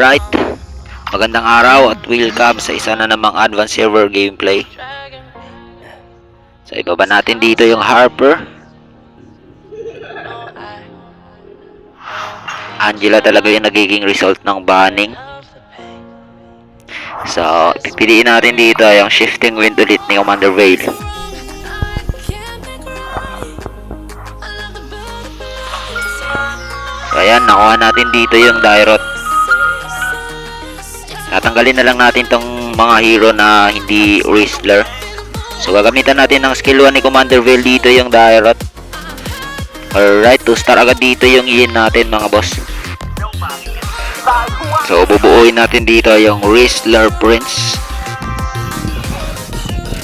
Alright, magandang araw at welcome sa isa na namang advanced server gameplay. So ibaba natin dito yung Harper. Angela talaga yung nagiging result ng banning. So, pipiliin natin dito yung shifting wind ulit ni Commander Vale. So, ayan, nakuha natin dito yung Dairot. Tatanggalin na lang natin tong mga hero na hindi Whistler. So, gagamitan natin ng skill 1 ni Commander Vale dito yung Dairot. Alright, 2 star agad dito yung Yin natin mga boss. So, bubuuin natin dito yung Whistler Prince.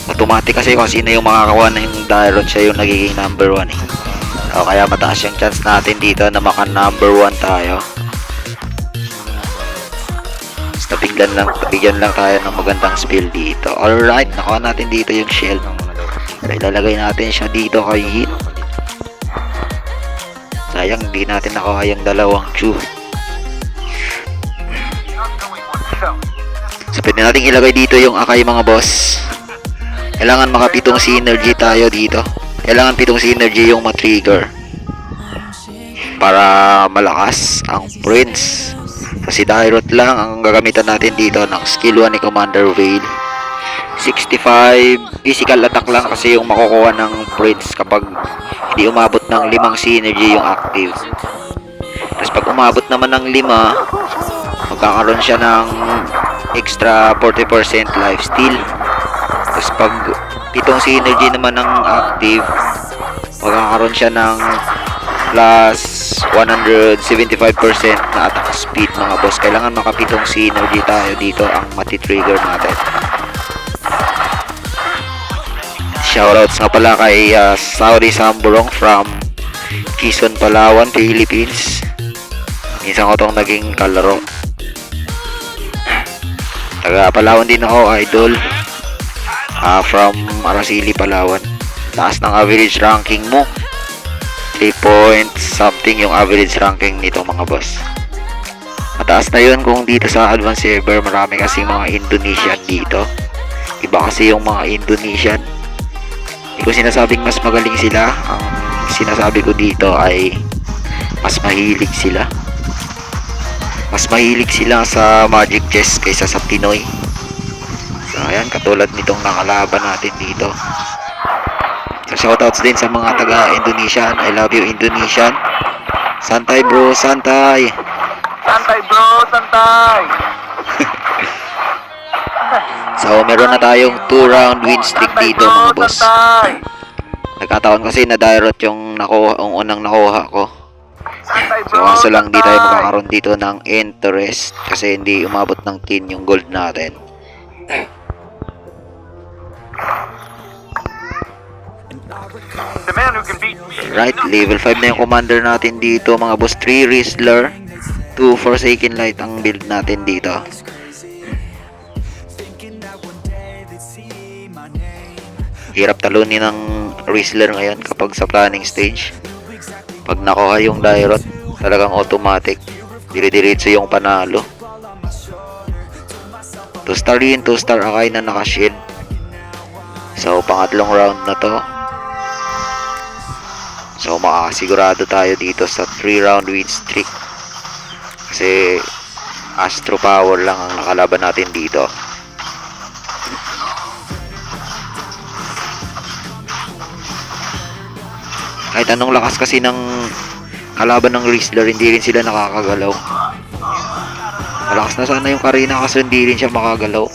Automatic kasi kung sino yung makakawa ng Dairot, siya yung nagiging number 1 eh. O kaya mataas yung chance natin dito na maka number 1 tayo. Basta bigyan lang, bigyan lang tayo ng magandang spill dito. Alright, nakuha natin dito yung shell. So, ilalagay natin siya dito kay Hit. Sayang, hindi natin nakuha yung dalawang chew. So, pwede natin ilagay dito yung akay mga boss. Kailangan makapitong synergy tayo dito. Kailangan pitong synergy yung matrigger. Para malakas ang Prince. Kasi Dairot lang ang gagamitan natin dito ng skill 1 ni Commander Vale. 65 physical attack lang kasi yung makukuha ng Prince kapag hindi umabot ng limang synergy yung active. Tapos pag umabot naman ng lima, magkakaroon siya ng extra 40% lifesteal. Tapos pag pitong synergy naman ng active, magkakaroon siya ng plus 175% na attack speed mga boss. Kailangan makapitong synergy tayo dito ang mati-trigger natin. Shoutouts nga pala kay uh, Saudi Samburong from Quezon, Palawan, Philippines. Minsan ko tong naging kalaro. Taga Palawan din ako, idol. Ah, from Araceli, Palawan. Taas ng average ranking mo. 3 points something yung average ranking nito mga boss. Mataas na yun kung dito sa advanced server marami kasi mga Indonesian dito. Iba kasi yung mga Indonesian. Hindi ko sinasabing mas magaling sila. Ang sinasabi ko dito ay mas mahilig sila. Mas mahilig sila sa Magic Chess kaysa sa Pinoy. So, ayan, katulad nitong nakalaban natin dito. Shoutouts din sa mga taga-Indonesian. I love you, Indonesian. Santay bro, santay. Santay bro, santay! So, meron na tayong 2 round win streak dito mga boss. Nagkataon kasi na direct yung nakuha, yung unang nakuha ko. So, kaso lang di tayo makakaroon dito ng interest kasi hindi umabot ng 10 yung gold natin. Right, level 5 na yung commander natin dito mga boss. 3 Rizzler, 2 Forsaken Light ang build natin dito. Hirap talunin ng Rizzler ngayon kapag sa planning stage. Pag nakuha yung Dairot, talagang automatic. Dire-diretso yung panalo. 2 star yun, 2 star akay na nakashield. So, pangatlong round na to. So makakasigurado tayo dito sa 3 round win streak. Kasi Astro Power lang ang nakalaban natin dito. Kahit anong lakas kasi ng kalaban ng Rizzler, hindi rin sila nakakagalaw. Malakas na sana yung Karina kasi hindi rin siya makagalaw.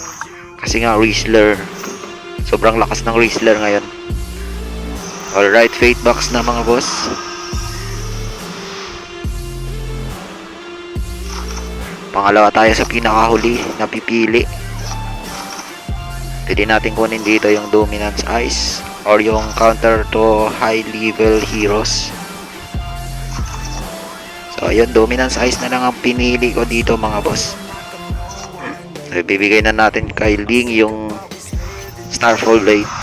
Kasi nga Rizzler, sobrang lakas ng Rizzler ngayon. Alright, fate box na mga boss. Pangalawa tayo sa pinakahuli na pipili. Pwede natin kunin dito yung Dominance Ice or yung counter to high level heroes. So, ayun, Dominance Ice na lang ang pinili ko dito mga boss. So, na natin kay Ling yung Starfall Blade.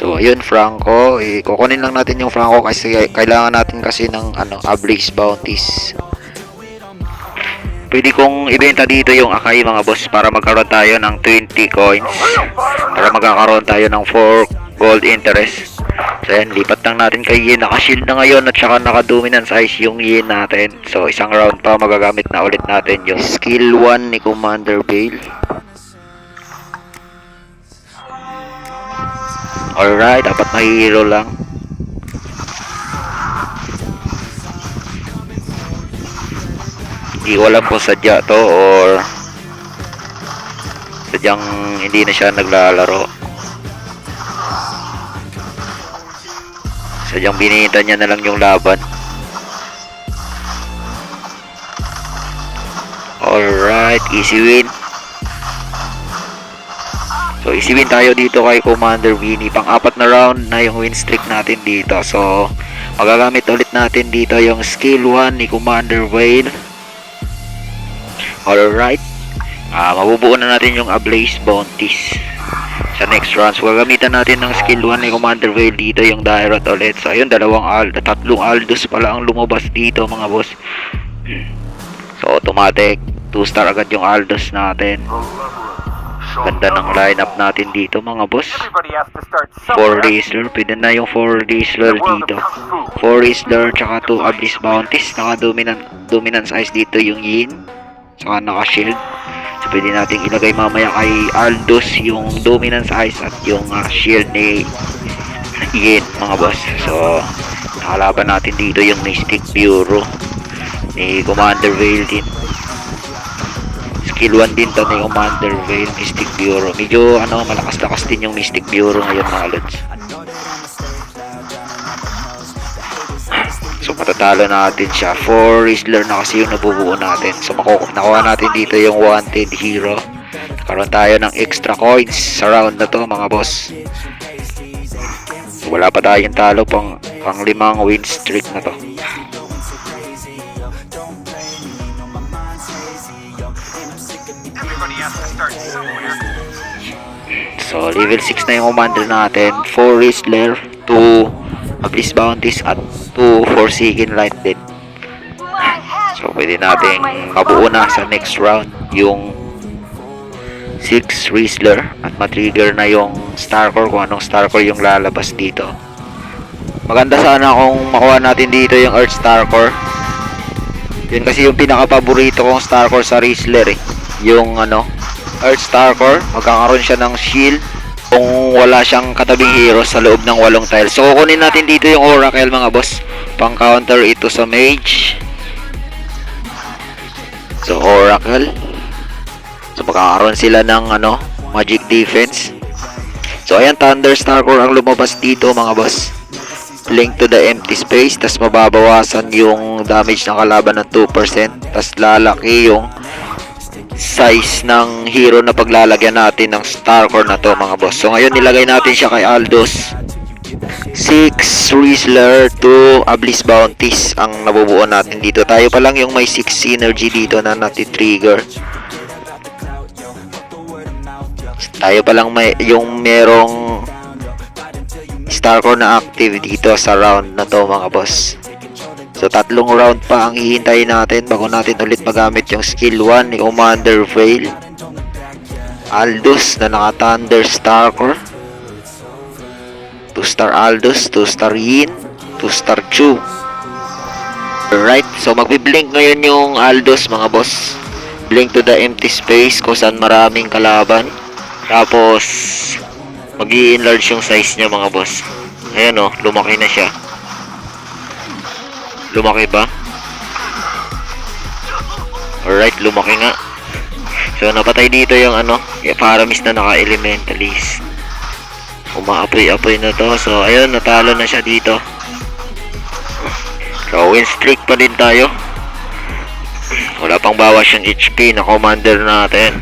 So, ayun, Franco. Eh, kukunin lang natin yung Franco kasi kailangan natin kasi ng ano, Ablaze Bounties pwede kong ibenta dito yung Akai mga boss para magkaroon tayo ng 20 coins. Para magkakaroon tayo ng 4 gold interest. So yan, lipat lang natin kay Yin. Naka-shield na ngayon at saka naka-dominance ice yung Yin natin. So isang round pa magagamit na ulit natin yung skill 1 ni Commander Bale. Alright, apat na hero lang. Hindi ko alam kung sadya to or sadyang hindi na siya naglalaro. Sadyang binita niya na lang yung laban. Alright, easy win. So, win tayo dito kay Commander Winnie. Pang-apat na round na yung win streak natin dito. So, magagamit ulit natin dito yung skill 1 ni Commander Whale. Alright. Ah, mabubuo na natin yung Ablaze Bounties. Sa next round, so gagamitan natin ng skill 1 ni Commander Vale dito yung Dyrot ulit. So ayun, dalawang Ald, tatlong Aldous pala ang lumabas dito mga boss. So automatic, 2 star agad yung Aldous natin. Ganda ng lineup natin dito mga boss. Everybody has to start 4 somewhere. Rizzler, pwede na yung 4 Rizzler dito. 4 Rizzler, tsaka 2 Abyss Bounties. Naka dominant, dominance ice dito yung Yin. Saka naka shield. So pwede nating ilagay mamaya kay Aldous yung dominance ice at yung ah, shield ni Yin mga boss. So nakalaban natin dito yung Mystic Bureau ni Commander Vale din. Skill 1 din to ni Commander Vale, Mystic Bureau. Medyo ano, malakas-lakas din yung Mystic Bureau ngayon mga lods. So matatalo natin siya. 4 Rizzler na kasi yung nabubuo natin. So makukuha nakuha natin dito yung wanted hero. Karoon tayo ng extra coins sa round na to mga boss. Wala pa tayong talo pang, pang limang win streak na to. So level 6 na yung commander natin. 4 Rizzler, 2 Abyss Bounties at 2 Forsaken Light din. So pwede nating mabuo na sa next round yung 6 Rizzler at matrigger na yung Starcore kung anong Starcore yung lalabas dito. Maganda sana kung makuha natin dito yung Earth Starcore. Yun kasi yung pinaka-paborito kong Starcore sa Rizzler eh. Yung ano, Earth Starcore, magkakaroon siya ng shield kung wala siyang katabing hero sa loob ng walong tiles. So kukunin natin dito yung Oracle mga boss. Pang counter ito sa Mage. So Oracle. So magkakaroon sila ng ano, Magic Defense. So ayan Thunder Starcore ang lumabas dito mga boss. Link to the empty space tas mababawasan yung damage ng kalaban ng 2% tas lalaki yung size ng hero na paglalagyan natin ng Starcore na to mga boss. So ngayon nilagay natin siya kay Aldous. 6 Rizzler, 2 Abyss Bounties ang nabubuo natin dito. Tayo pa lang yung may 6 synergy dito na nati-trigger. Tayo pa lang may yung merong Starcore na active dito sa round na to mga boss. So tatlong round pa ang hihintayin natin bago natin ulit magamit yung skill 1 ni Commander Vale. Aldous na naka Thunder Starcore. 2 star Aldous, 2 star Yin, 2 star Chu. Alright, so magbi-blink ngayon yung Aldous mga boss. Blink to the empty space kung saan maraming kalaban. Tapos mag enlarge yung size niya mga boss. Ayan o, lumaki na siya. Lumaki ba? Alright, lumaki nga. So, napatay dito yung ano, yung paramis na naka-elementalist. Umaapoy-apoy na to. So, ayun, natalo na siya dito. So, win streak pa din tayo. Wala pang bawas yung HP na commander natin.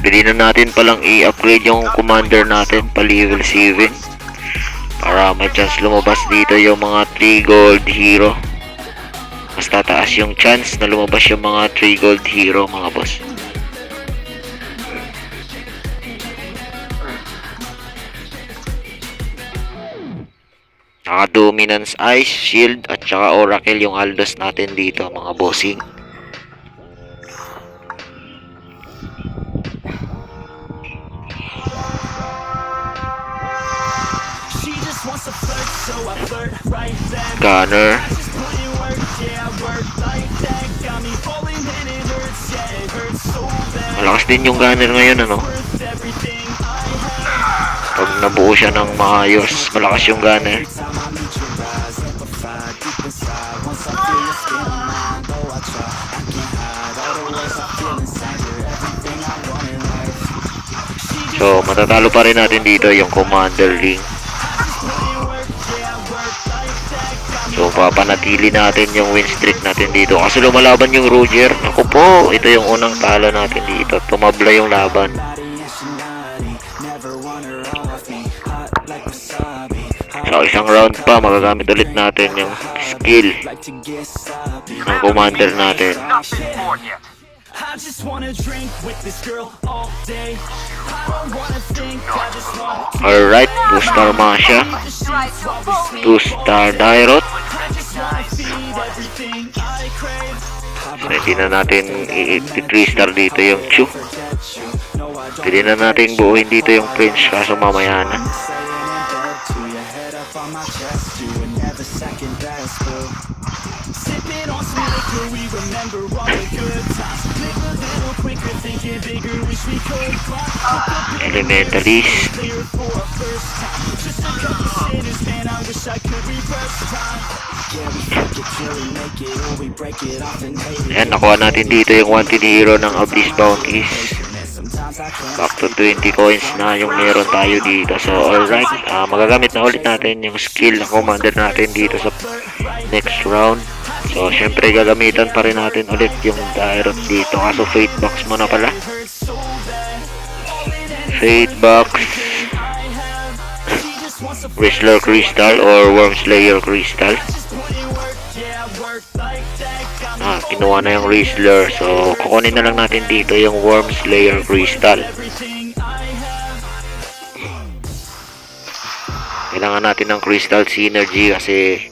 Pwede na natin palang i-upgrade yung commander natin pa level 7 para may chance lumabas dito yung mga 3 gold hero mas tataas yung chance na lumabas yung mga 3 gold hero mga boss Naka Dominance Ice, Shield, at saka Oracle yung Aldos natin dito, mga bossing. Bad. Malakas din yung Gunner ngayon, ano? Pag nabuo siya ng maayos, malakas yung Gunner. So, matatalo pa rin natin dito yung Commander Ring. So, papanatili natin yung win streak natin dito. Kasi lumalaban yung Roger. Ako po, ito yung unang talo natin dito. Tumabla yung laban. So, isang round pa, magagamit ulit natin yung skill ng commander natin. I just wanna drink with this girl all day. I don't wanna think, I just want to Alright, 2-star Masha. the sheets while we sleep. 2-star Dairot. I just wanna feed everything I crave. So, hindi na natin i-3-star dito yung Chu. Pwede na natin buuin dito yung Prince kaso mamaya na. Sipping on some liquor, we remember all the good times. Hate it. Ayan, nakuha natin dito yung wanted hero ng Abyss Bounties. Back to 20 coins na yung meron tayo dito. So, alright. ah magagamit na ulit natin yung skill ng commander natin dito sa next round. So, syempre gagamitan pa rin natin ulit yung Dairot dito. Kaso Fate Box mo na pala. Fate Box, Whistler Crystal or Worm Slayer Crystal. Ah, kinuha na yung Whistler. So, kukunin na lang natin dito yung Worm Slayer Crystal. Kailangan natin ng Crystal Synergy kasi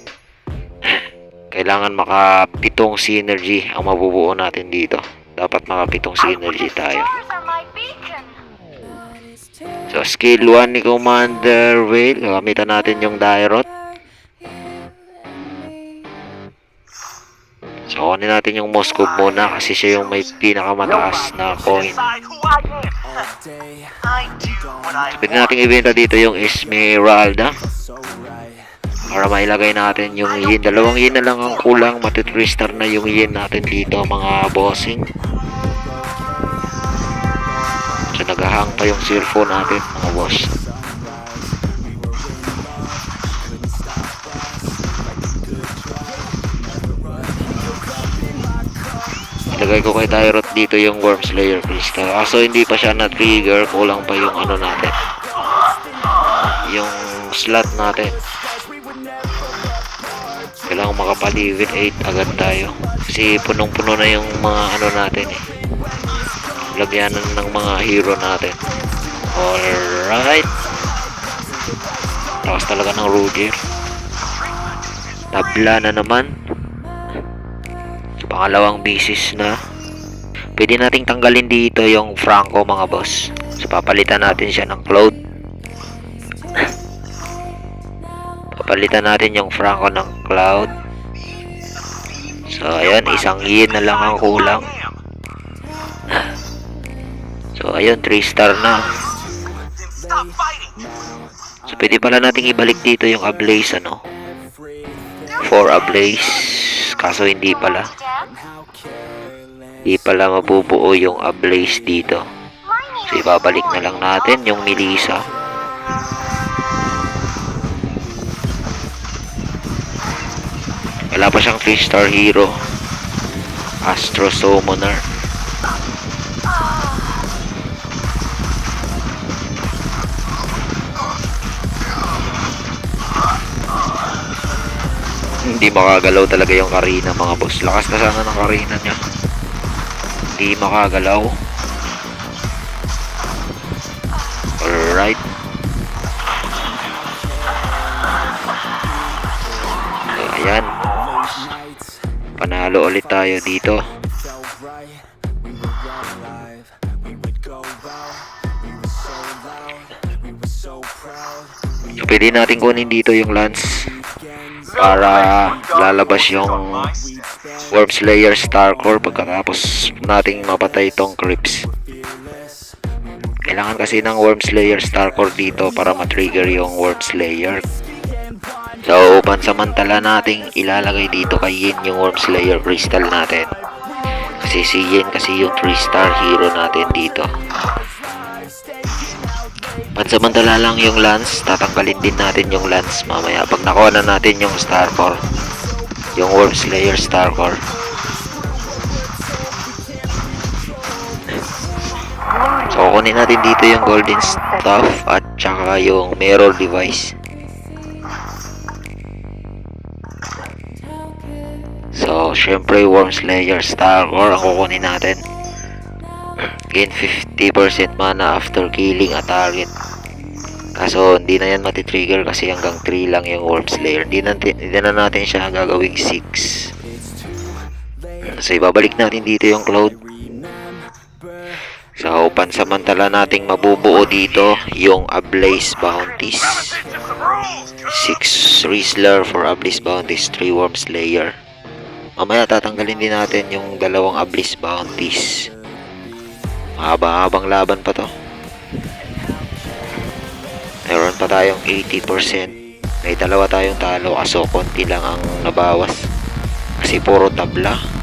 kailangan makapitong synergy ang mabubuo natin dito. Dapat makapitong synergy tayo. So, skill 1 ni Commander Whale. Gagamitan natin yung Dairot. So, kunin natin yung Moskov muna kasi siya yung may pinakamataas na coin. I Pwede natin ibenta dito yung Esmeralda so. Para mailagay natin yung yin. Dalawang yin na lang ang kulang. Matitrister na yung yin natin dito mga bossing. So, naghahang pa yung cellphone natin mga boss. Ilagay ko kay Tyrot dito yung Worm Slayer Crystal. Kaso hindi pa siya na-trigger. Kulang pa yung ano natin. Yung slot natin. Kailangan makapalivid 8 agad tayo. Kasi punong-puno na yung mga ano natin eh. Lagyanan ng mga hero natin. Alright. Lakas talaga ng Roger. Tabla na naman. Pangalawang bisis na. Pwede nating tanggalin dito yung Franco mga boss. So papalitan natin siya ng Cloud. Papalitan natin yung Franco ng Cloud. So ayun, isang yin na lang ang kulang. So ayun, 3 star na. So pwede pala nating ibalik dito yung Ablaze ano. For Ablaze. Kaso hindi pala. Hindi pala mabubuo yung Ablaze dito. So ibabalik na lang natin yung Melissa. Wala pa siyang 3 star hero. Astro Summoner. Hindi makagalaw talaga yung Karina mga boss. Lakas na sana ng Karina niya. Hindi makagalaw. Alright. Panalo ulit tayo dito. so pwede natin kunin dito yung lance para lalabas yung Worm Slayer Starcore pagkatapos nating mapatay itong. Fearless. Kailangan kasi ng Worm Slayer Starcore dito para ma-trigger yung Worm Slayer. So, pansamantala nating ilalagay dito kay Yin yung Worm Slayer Crystal natin. Kasi si Yin kasi yung 3 star hero natin dito. Pansamantala lang yung Lance, tatanggalin din natin yung Lance mamaya pag nakuha na natin yung Star Core. Yung Worm Slayer Star Core. So, kunin natin dito yung Golden Stuff at saka yung Mirror Device. Syempre, Worm Slayer Star Core ang kukunin natin. Gain 50% mana after killing a target. Kaso, hindi na yan matitrigger kasi hanggang 3 lang yung Worm Slayer. Hindi na, hindi na natin siya gagawing 6. So, ibabalik natin dito yung Cloud. So, pansamantala nating mabubuo dito yung Ablaze Bounties. 6 Rizzler for Ablaze Bounties, 3 Worm Slayer. Mamaya tatanggalin din natin yung dalawang Ablaze Bounties. Mahaba-habang laban pa to. Meron pa tayong 80%. May dalawa tayong talo kaso konti lang ang nabawas. Kasi puro tabla.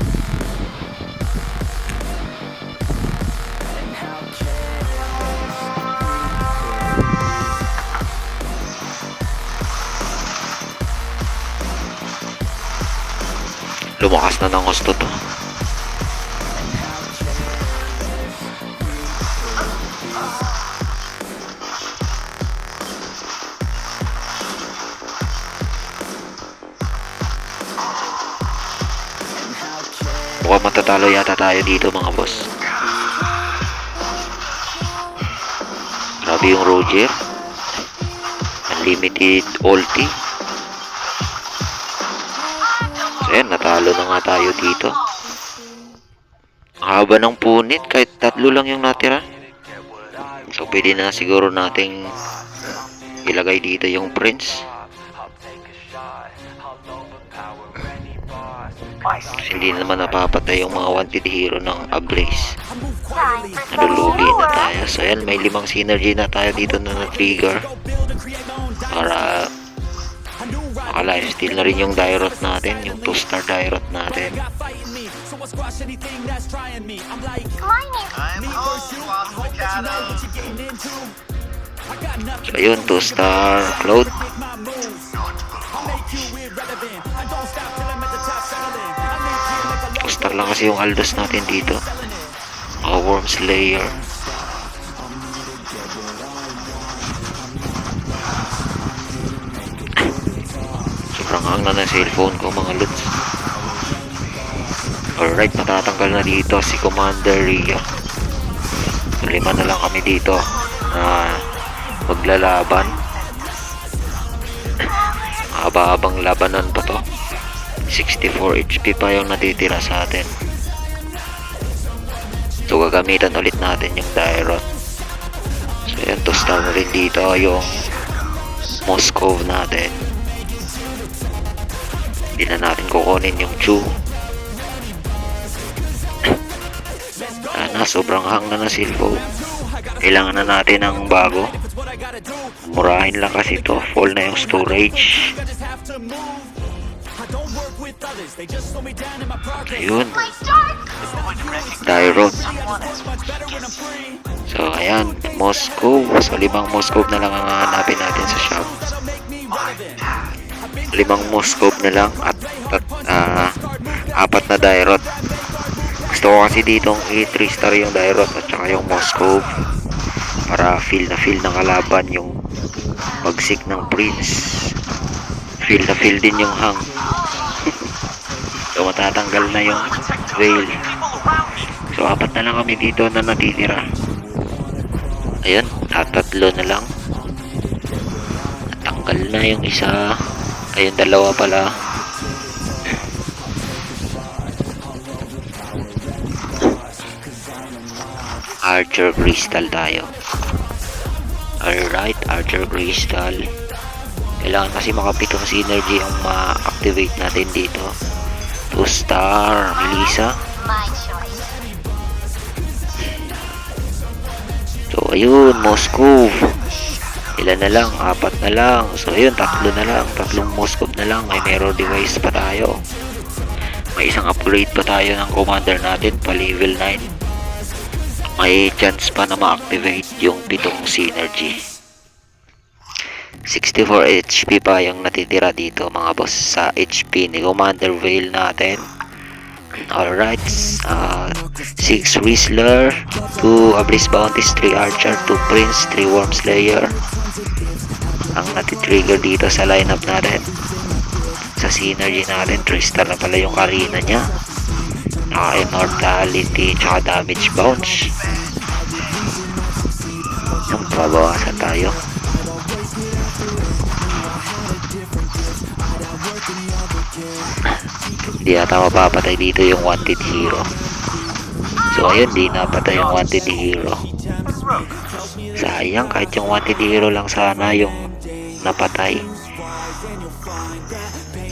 Lumakas na ng gusto to. Mukhang matatalo yata tayo dito mga boss. Grabe yung Roger. Unlimited ulti. So yan, natalo na nga tayo dito. Ang haba ng punit, kahit tatlo lang yung natira. So pwede na siguro nating ilagay dito yung prince. Kasi hindi naman napapatay yung mga wanted hero ng Ablaze. Nalulugi na tayo. So yan, may limang synergy na tayo dito na na-trigger. Para maka-lifesteal na rin yung Dyrot natin, yung 2 star Dyrot natin. So yun, 2 star Cloud. to make my moves. I'll make you irrelevant. I don't stop till I'm at the top settling. I live here like a 2 lost star lang kasi yung Aldos natin dito. Mga Worm Slayer. Hang na ng cellphone ko mga lods. Alright, matatanggal na dito si Commander Ria. So, lima na lang kami dito na maglalaban. Haba-habang labanan pa to. 64 HP pa yung natitira sa atin. So gagamitan ulit natin yung Dyrot. So yan, to star na rin dito yung Moscow natin. Hindi na natin kukunin yung Chu. Sana, sobrang hang na na silvo. Kailangan na natin ng bago. Murahin lang kasi to. Full na yung storage. I'm free. So, ayan, Moscow. So, limang Moscow na lang ang hanapin natin sa shop. Limang Moscow na lang at, at ah, apat na Dyrot. Gusto ko kasi ditong i-3 star yung Dyrot at saka yung Moscow para feel na feel ng kalaban yung pagsik ng Prince. Feel na feel din yung hang. so, matatanggal na yung veil. So, apat na lang kami dito na natitira. Ayan, at tatlo na lang. Natanggal na yung isa ayun dalawa pala. Archer Crystal tayo. Alright Archer Crystal. Kailangan kasi makapitong synergy ang ma-activate natin dito. 2 star Melissa. So ayun Moscow. Ilan na lang? Apat na lang. So, ayun, tatlo na lang. Tatlong Moscow na lang. May mirror device pa tayo. May isang upgrade pa tayo ng commander natin pa level 9. May chance pa na ma-activate yung pitong synergy. 64 HP pa yung natitira dito mga boss sa HP ni Commander Vale natin. Alright, uh, 6 Whistler, 2 Abyss Bounties, 3 Archer, 2 Prince, 3 Worm Slayer. Ang natitrigger dito sa lineup natin. Sa synergy natin, 3 star na pala yung arena niya. Naka immortality, tsaka damage bounce. Yung babawasan tayo. Hindi ata mapapatay dito yung wanted hero. So ayun, di napatay yung wanted hero. Sayang, kahit yung wanted hero lang sana yung napatay.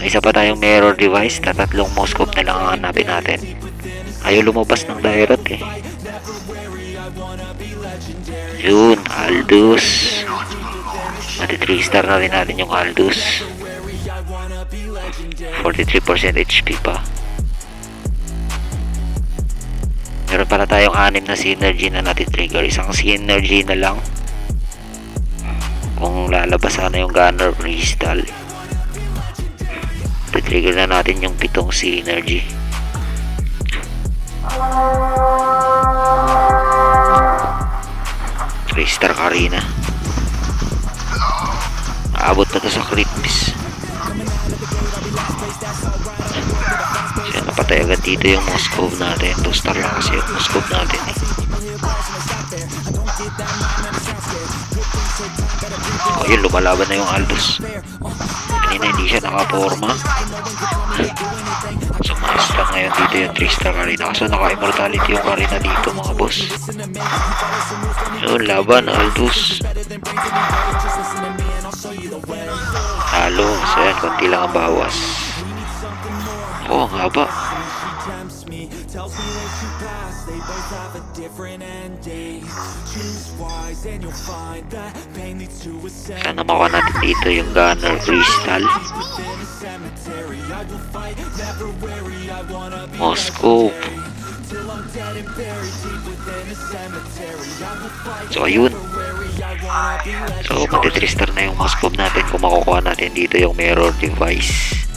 Isa pa tayong mirror device na tatlong Moscow na lang ang hanapin natin. Ayaw lumabas ng direct eh. Yun, Aldous. Mati 3 star na rin natin yung Aldous. 43% HP pa. Meron pala tayong anim na synergy na nati-trigger. Isang synergy na lang. Kung lalabas sana yung Gunner Crystal. Titrigger na natin yung pitong synergy. Star Karina. Aabot na to sa creeps. Siya napatay agad dito yung Moscow natin. 2 star lang kasi yung Moscow natin eh. Oh, yun, lumalaban na yung Aldous. Kanina hindi siya nakaporma. Sumalas lang ngayon dito yung 3 star Karina. Kaso naka-immortality yung Karina dito mga boss. Yun, laban, Aldous. Halo, so yan, konti lang ang bawas. Oh, ang haba. Sana makuha natin dito yung Gunner Crystal. Moscow. So, ayun. So, matitrister na yung Moscow natin kung makukuha natin dito yung mirror device.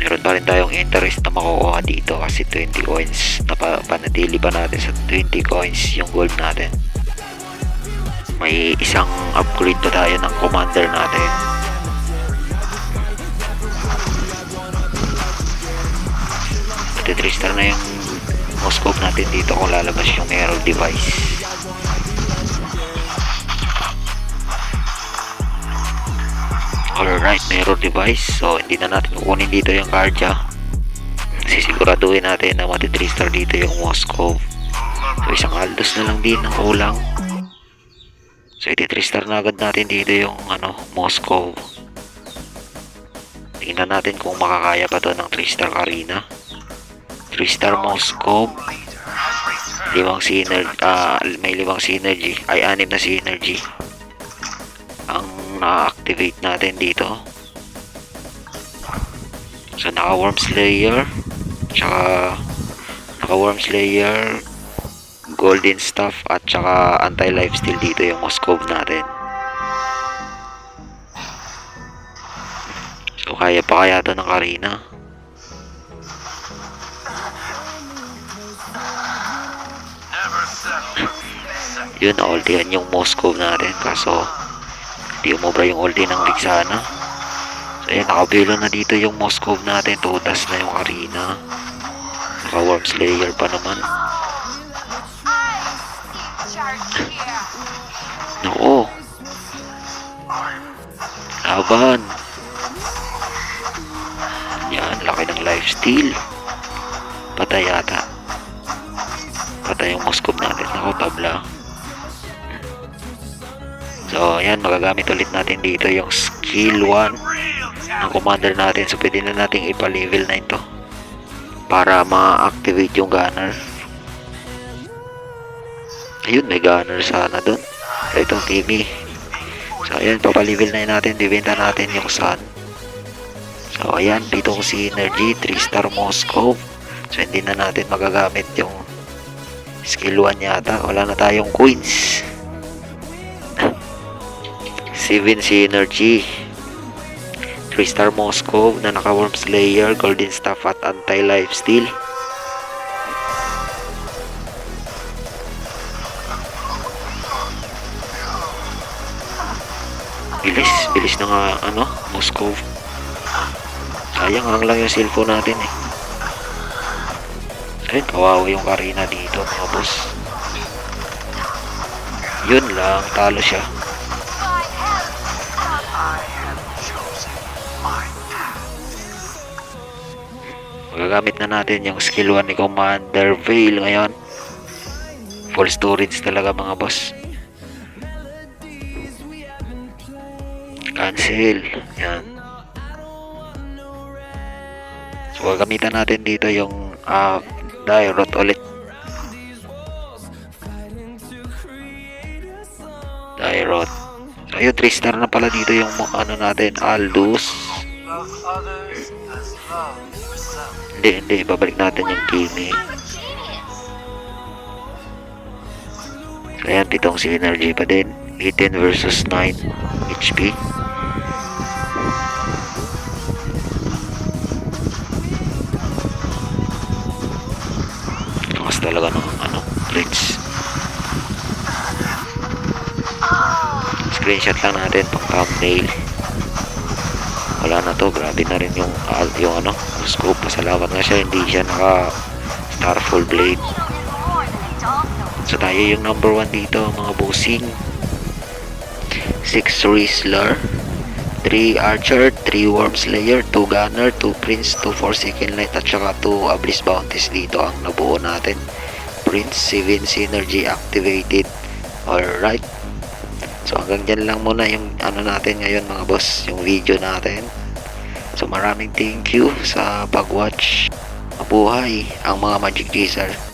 Meron pa rin tayong interest na makukuha dito kasi 20 coins. Napa, panatili pa natin sa 20 coins yung gold natin. May isang upgrade pa tayo ng commander natin. Matitrister na yung Moscow natin dito kung lalabas yung mirror device. Alright, mirror device. So, hindi na natin kukunin dito yung Karja. Sisiguraduhin natin na mati 3 star dito yung Moscow. So, isang Aldous na lang din ang kulang. So, iti 3 star na agad natin dito yung ano, Moscow. Tingnan natin kung makakaya pa to ng 3 star Karina. 3 star Moscow. Limang synergy, ah, may limang synergy, ay anim na synergy na-activate natin dito. So, naka-worm slayer, tsaka naka-worm slayer, golden staff, at tsaka anti-lifesteal dito yung Moscow natin. So, kaya pa kaya to ng Karina? Yun, na-ultihan yung Moscow natin. Kaso, Di umobra yung ulti ng Lixana. So ayan, nakabilo na dito yung Moscow natin. Tutas na yung arena. Naka-worm slayer pa naman. Nako. Laban. Yan, laki ng lifesteal. Patay yata. Patay yung Moscow natin. ako tabla. So, ayan, magagamit ulit natin dito yung skill 1 ng commander natin. So, pwede na natin ipa-level na ito para ma-activate yung gunner. Ayun, may gunner sana doon. Itong Kimi. So, ayan, papalevel na natin. Dibenta natin yung sun. So, ayan, dito ko si Energy, 3 star Moscow. So, hindi na natin magagamit yung skill 1 yata. Wala na tayong coins. 7 si Energy. 3 star Moscow na naka Worm Slayer, Golden Staff at Anti-Life Steal. Bilis, bilis na nga ano, Moscow. Sayang ang lang yung cellphone natin eh. Ayun, kawawa yung Karina dito mga boss. Yun lang, talo siya. Magagamit na natin yung skill 1 ni Commander Vale ngayon. Full storage talaga mga boss. Cancel. Yan. So, gagamitan natin dito yung uh, Dairot ulit. Dairot. So, ayun, 3 star na pala dito yung ano natin, Aldous. Hindi, hindi. Babalik natin yung Kimi. Ayan, pitong synergy pa din. 18 versus 9 HP. Lakas talaga ng ano, glitch. Screenshot lang natin pang thumbnail. Wala na to, grabe na rin yung ah, yung ano, scope. Pasalamat nga siya, hindi siya naka Starfall Blade. So tayo yung number 1 dito, mga bossing. 6 Rizzler, 3 Archer, 3 Worm Slayer, 2 Gunner, 2 Prince, 2 Forsaken Knight, at saka 2 Abyss Bounties dito ang nabuo natin. Prince, 7 Synergy activated. Alright. So hanggang dyan lang muna yung ano natin ngayon mga boss, yung video natin. So maraming thank you sa pag-watch. Mabuhay ang mga Magic Chaser.